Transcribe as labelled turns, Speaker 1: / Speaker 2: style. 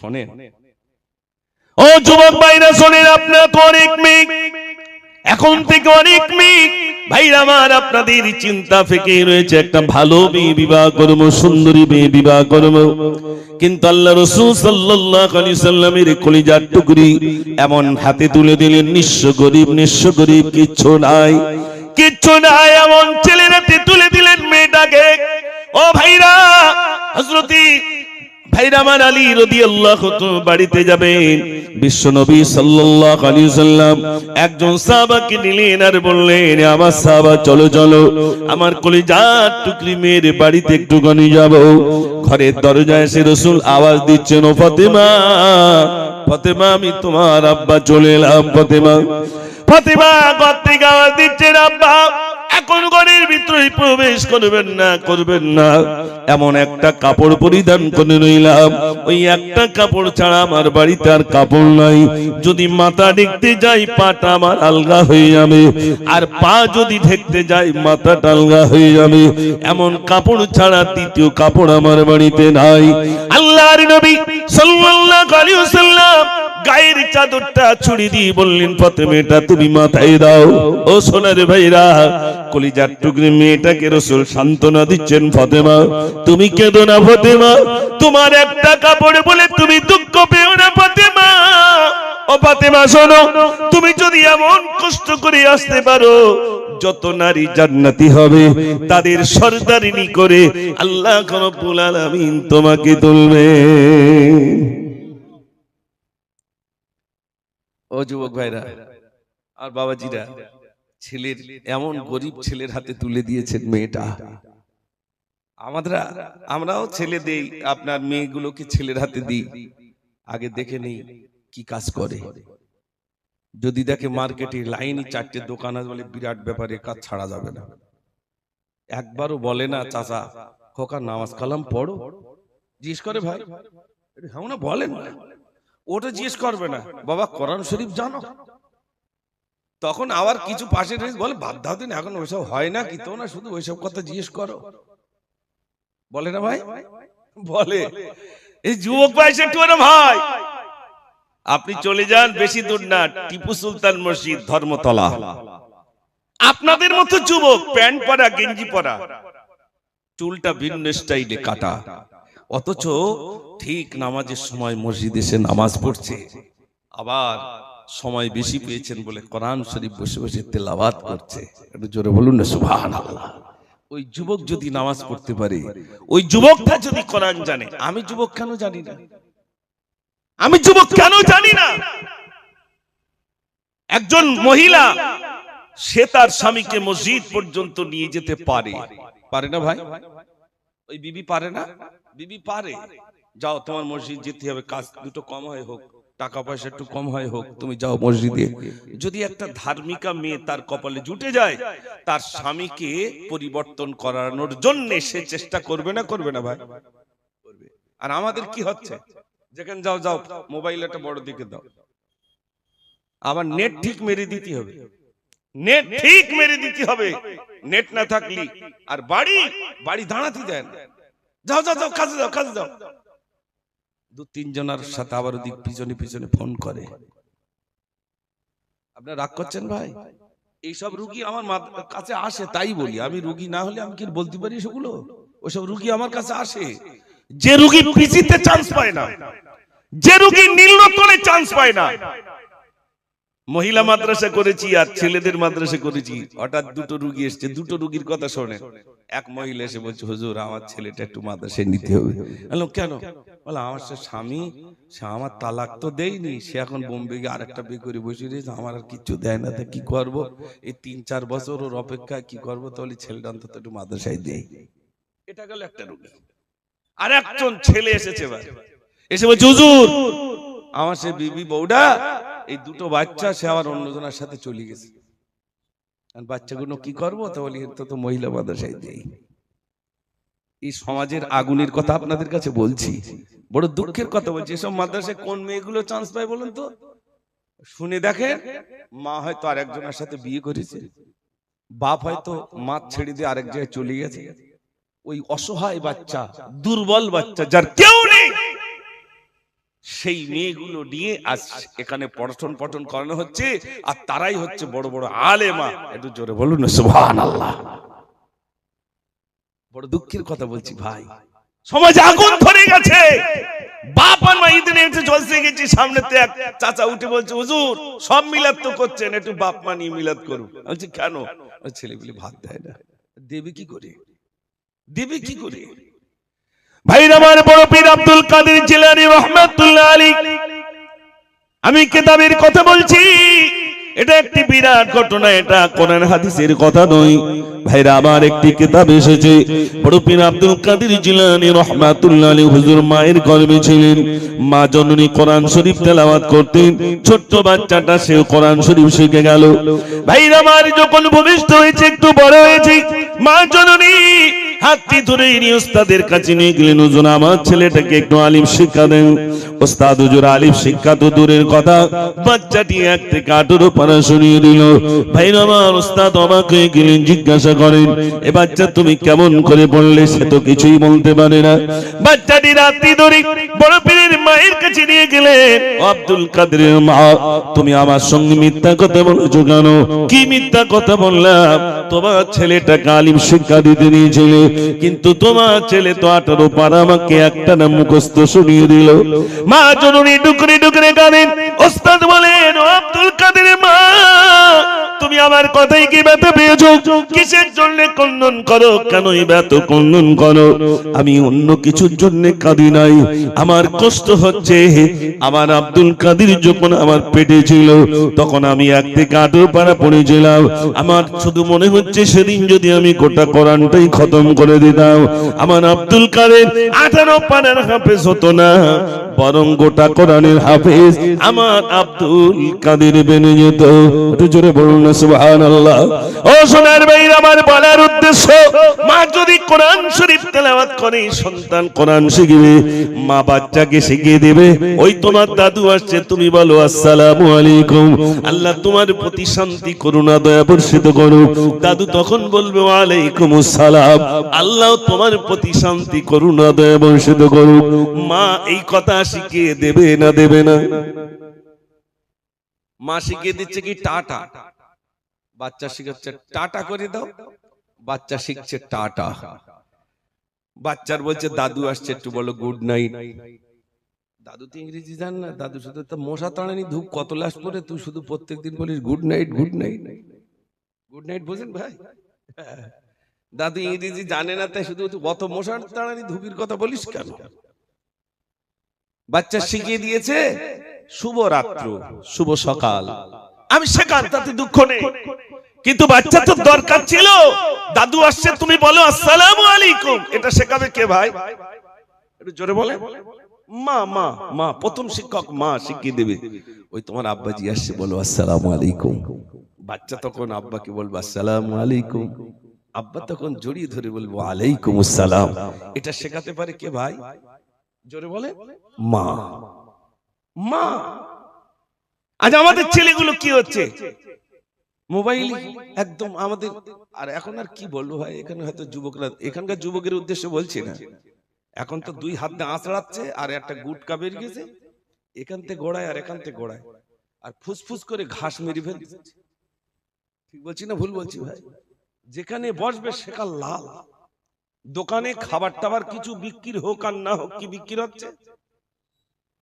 Speaker 1: শোনেন। ও যুবক ভাইরা, শোনেন আপনার অনেক মেয়ে এখন থেকে অনেক মেয়ে ভাইরা আমার, আপনাদের চিন্তা থেকে রয়েছে। একটা ভালো মেয়ে বিবাহ করব, সুন্দরী মেয়ে বিবাহ করব। কিন্তু আল্লাহ রসুল সাল্লামের কলিজার টুকরি এমন হাতে তুলে দিলেন, নিঃস্ব গরিব নিঃস্ব গরিব, কিচ্ছু নাই। কিচ্ছু নাই, এমন ছেলের হাতে তুলে দিলেন মেয়েটাকে। ও ভাইরা, হযরতি ভাইরা আমার আলী রাদিয়াল্লাহু তাআলা বাড়িতে যাবেন। বিশ্ব নবী আলাইহি সাল্লাম একজন সাহাবাকে নিলেন আর বললেন আমার সাহাবা, চলো চলো। আমার কলিজার টুকরি মেয়ের বাড়িতে একটু গনি যাব। ঘরের দরজায় এসে রাসূল আওয়াজ দিচ্ছেন, ও ফাতেমা ফাতেমা, আমি তোমার আব্বা চলে এলাম, ফাতেমা। ফাতেমা থেকে আওয়াজ দিচ্ছেন, আব্বা এখন ঘরের ভিতরে প্রবেশ করবেন না করবেন না। এমন একটা কাপড় পরিধান করে রইলাম। ওই একটা কাপড় ছাড়া আমার বাড়িতে আর কাপড় নাই। যদি মাথা দেখতে যাই, পাটা আমার আলগা হয়ে যাবে। আর পা যদি ঢেকতে যাই, মাথাটা আলগা হয়ে যাবে। এমন কাপড় ছাড়া তৃতীয় কাপড় আমার বাড়িতে নাই। আল্লাহর নবী সাল্লাল্লাহু আলাইহি ওয়াসাল্লাম গায়ের চাদরটা ছুড়ি দিয়ে বললেন পথে মেয়েটা তুমি মাথায় দাও। ও সোনার ভাইরা, কলিজার টুকরি মেয়েটাকে রসুল সান্ত্বনা দিচ্ছেন, ফতেমা। তুমি কেঁদো না, ফাতেমা। তোমার একটা কাপড় বলে তুমি দুঃখ পেও না, ফতেমা। ও ফাতেমা, শোনো, তুমি যদি এমন কষ্ট করে আসতে পারো, যত নারী জান্নাতি হবে, তাদের সর্দারিনী করে আল্লাহ রব্বুল আলামিন তোমাকে তুলবে। যুবক ভাইরা, আর বাবাজিরা, ছেলের এমন গরিব ছেলের হাতে তুলে দিয়েছেন মেয়েটা। আমাদের, আমরাও ছেলে দেই, আপনার মেয়েগুলোকে ছেলের হাতে দিই। আগে দেখে নেই কি কাজ করে। যদি দেখে মার্কেটে লাইনই চারটে দোকান আছে বলে বিরাট ব্যাপারে কাজ ছাড়া যাবে না। একবারও বলে না, চাচা, খোকা, নামাজ কালাম পড়ো। জিজ্ঞেস করে ভাই হ্যাঁ বলেন ওটা জিজ্ঞেস করবে না। বাবা কোরআন শরীফ জানো? তখন আবার কিছু পাশে বলে বাদ দাও দিন এখন ওইসব হয় না কি তো না শুধু ওইসব কথা জিজ্ঞেস করো। বলে না ভাই? বলে। এই যুবক ভাই একটু ভাই আপনি চলে যান বেশি দূর না টিপু সুলতান মসজিদ ধর্মতলা। আপনাদের মতো যুবক প্যান্ট পরা গেঞ্জি পরা। চুলটা ভিন্ন স্টাইলে কাটা। অথচ ঠিক নামাজের সময় মসজিদে এসে নামাজ পড়ছে। আবার সময় বেশি পেয়েছেন বলে কোরআন শরীফ বসে বসে তেলাওয়াত করছে। একটু জোরে বলুন না, সুবহানাল্লাহ। ওই যুবক যদি নামাজ পড়তে পারে, ওই যুবকটা যদি কোরআন জানে, আমি যুবক কেন জানি না? আমি যুবক কেন জানি না? একজন মহিলা, সে তার স্বামীকে মসজিদ পর্যন্ত নিয়ে যেতে পারে। পারে না ভাই? ওই বিবি পারে না? বিবি পারে। যাও, তোমার মসজিদ যেতে হবে, কাজ দুটো কম হয় হোক, টাকা পয়সা একটু কম হয় হোক, তুমি যাও মসজিদে। যদি একটা ধার্মিকা মেয়ে তার কপালে জুটে যায়, তার স্বামীকে পরিবর্তন করানোর জন্য সে চেষ্টা করবে না করবে না ভাই? আর আমাদের কি হচ্ছে? যেখানে যাও যাও, মোবাইল একটা বড় দিকে দাও। আবার নেট ঠিক মেরে দিতে হবে। নেট ঠিক মেরে দিতে হবে। নেট না থাকলি আর বাড়ি বাড়ি দাঁড়াতে দেন যাও যাও যাও, কাজে যাও কাজে যাও। দু তিনজনের সাথে আবার ওদিক পিছনে পিছনে ফোন করে। আপনার রাগ করছেন ভাই? এইসব রুগী আমার কাছে আসে, তাই বলি। আমি রুগী না হলে আমি কি বলতে পারি সেগুলো ওসব রুগী আমার কাছে আসে। যে রুগী পিসিতে চান্স পায় না, যে রুগী নীলরতনে চান্স পায় না মহিলা মাদ্রাসা করেছি আর ছেলেদের মাদ্রাসা করেছি। হঠাৎ দুটো রুগী এসছে। দুটো রুগীর কথা শোনে। এক মহিলা এসে বলছে, হুজুর, আমার ছেলেটা একটু মাদ্রাসায় নিতে হবে। বললাম, কেন? বলে আমার সে স্বামী, সে আমার তালাক তো দেয়নি। সে এখন বোম্বে গিয়ে আরেকটা বিয়ে করে বসে রয়েছে আমার আর কিচ্ছু দেয় না, তা কি করব? এই তিন চার বছর ওর অপেক্ষায় কি করব? তাহলে ছেলেটা অন্তত একটু মাদ্রাসায় দেই এটা গেল একটা রুগী। আর একজন ছেলে এসেছে এসে বলছে, হুজুর, আমার সে বিবি বউটা এই দুটো বাচ্চা, সে আবার অন্যজনের সাথে চলে গেছে। আর বাচ্চাগুলো কি করব? তো বলি তো তো মহিলা মাদ্রাসায় দেই এই সমাজের আগুনের কথা আপনাদের কাছে বলছি। বড় দুঃখের কথা বলছি। এসব মাদ্রাসায় কোন মেয়েগুলো চান্স পায় বলুন তো? শুনে দেখেন, মা হয়তো আরেকজনের সাথে বিয়ে করেছে। বাপ হয়তো মা ছেড়ে দিয়ে আরেক জায়গায় চলে গেছে। ওই অসহায় বাচ্চা, দুর্বল বাচ্চা, যার কেউ নেই।
Speaker 2: সেই মেয়েগুলো নিয়ে আজ এখানে পঠন পঠন করানো হচ্ছে আর তারাই হচ্ছে বড় বড় আলেমা। একটু জোরে বলুন না সুবহানাল্লাহ। বড় দুঃখের কথা বলছি ভাই।
Speaker 1: সমাজে আগুন ধরে গেছে। বাপ আর মা জলসে গেছি সামনে এক চাচা উঠে বলছে হুজুর সব মিলাদ তো করছেন একটু বাপ মা নিয়ে মিলাদ করুন। বলছি কেন?
Speaker 2: ওই ছেলেগুলি ভাত দেয় না। দেবে কি করে? দেবে কি করে?
Speaker 1: ভাই আমার বড় পীর আব্দুল কাদের জিলানী রহমাতুল্লাহ আলী আমি কেতাবের কথা বলছি। এটা একটি বিরাট ঘটনা, এটা কোরআন হাদিসের কথা নয়। ভাইরা আমার একটি কিতাব এসেছে। বড় পীর আব্দুল কাদের জিলানী রহমাতুল্লাহ আলী হুজুর মায়ের গর্ভে ছিলেন। মা জননী কোরআন শরীফ তেলাওয়াত করতেন। ছোট্ট বাচ্চাটা সেও কোরআন শরীফ শিখে গেল। ভাইরা আমার যখন ভূমিষ্ঠ হয়েছে, একটু বড় হয়েছে। মা জননী হাতটি ধরে নিয়ে ওস্তাদের কাছে নিয়ে গেলেন, হুজুর, আমার ছেলেটাকে একটু আলিম শিক্ষা দেন। ওস্তাদ হুজুর, আলিম শিক্ষা তো দূরের কথা। বাচ্চাটি এক থেকে আঠেরো শুনিয়ে দিল ভাই আমার ওস্তাদ গেলেন, জিজ্ঞাসা করেন, এ বাচ্চা তুমি কেমন করে বললে, সে তো কিছুই বলতে পারে না। বাচ্চাটি রাত্রি ধরে বড় পীরের মায়ের কাছে নিয়ে গেলেন আব্দুল কাদের মা, তুমি আমার সঙ্গে মিথ্যা কথা বলেছ কেন? কি মিথ্যা কথা বললাম? তোমার ছেলেটা কালিম শিক্ষা দিতে নিয়েছিল। কিন্তু তোমার ছেলে তো আঠারো পারা আমাকে একটা না মুখস্থ শুনিয়ে দিল। মা জননী ডুকরে ডুকরে কাঁদেন ওস্তাদ বলেন আব্দুল কাদের মা। তুমি আমার কথাই কি ব্যথা পেয়েছ? কিসের জন্য কন্দন করো? কেনই ব্যথ কন্দন করো? আমি অন্য কিছুর জন্য কাঁদি নাই। আমার কষ্ট হচ্ছে। আমার আব্দুল কাদির যখন আমার পেটে ছিল, তখন আমি এক থেকে আঠেরো পাড়া পড়েছিলাম আমার শুধু মনে হচ্ছে সেদিন যদি আমি গোটা কোরআনটাই খতম করে দিতাম। আমার আব্দুল কাদের আঠারো পাড়ার হাফেজ হতো না। কোরআনের আমার আব্দুল কাদের একটু জোরে বলুন সুবহানাল্লাহ। ও সোনার আমার বলার উদ্দেশ্য, মা যদি কোরআন শরীফ তেলাওয়াত করে, সন্তান কোরআন শিখবে, মা বাচ্চাকে শিখিয়ে দেবে। ওই তোমার দাদু আসছে, তুমি বলো, আসসালামু আলাইকুম। আল্লাহ তোমার প্রতি শান্তি, করুণা, দয়া বর্ষিত করুক। দাদু তখন বলবে, ওয়ালাইকুম আসসালাম। আল্লাহ তোমার প্রতি শান্তি, করুণা, দয়া বর্ষিত করুক। মা এই কথা শিখিয়ে দেবে না দেবে না।
Speaker 2: মা শিখিয়ে দিচ্ছে কি টাটা? বাচ্চা শিখাচ্ছে, টাটা করে দাও। বাচ্চা শিখছে, টাটা। বাচ্চার বলছে, দাদু আসছে, একটু বলো গুড নাইট দাদু তো ইংরেজি জান না, দাদু শুধু তো মশা তাড়ানি, ধূপ কত লাশ পরে, তুই শুধু প্রত্যেকদিন বলিস good night good night good night বোঝেন ভাই? দাদু ইংরেজি জানে না, তাই শুধু অত মশার তাড়ানি, ধূপির কথা বলিস কেন? বাচ্চা শিখিয়ে দিয়েছে শুভ রাত্র শুভ সকাল।
Speaker 1: আমি শেখান তাতে দুঃখ নেই। কিন্তু বাচ্চা তো দরকার ছিল। দাদু আসছে তুমি বলো আসসালামু আলাইকুম। এটা শেখাবে কে ভাই? একটু জোরে বলে। মা মা মা প্রথম শিক্ষক মা শিখিয়ে দেবে।
Speaker 2: ওই তোমার আব্বাজি আসছে বলো আসসালামু আলাইকুম। বাচ্চা তখন আব্বাকে বলব আসসালাম আলাইকুম। আব্বা তখন জড়িয়ে ধরে বলব আলাইকুম আসসালাম এটা শেখাতে পারে কে ভাই? জোরে বলে মা।
Speaker 1: মা। আজ আমাদের ছেলেগুলো কি হচ্ছে?
Speaker 2: মোবাইল একদম আমাদের আর এখন আর কি বলব ভাই এখানে হয়তো যুবকরা এখানকার যুবকের উদ্দেশ্যে বলছি না। এখন তো দুই হাত দিয়ে আঁচড়াচ্ছে আর একটা গুটকা বেরিয়ে গেছে। এখান থেকে গোড়ায় আর এখান থেকে গোড়ায়। আর ফুসফুস করে ঘাস মেরে ফেলছে। ঠিক বলছি না ভুল বলছি ভাই? যেখানে বসবে সেখানে লাল। দোকানে খাবার টাবার কিছু বিক্রি হোক আর না হোক কি বিক্রি হচ্ছে?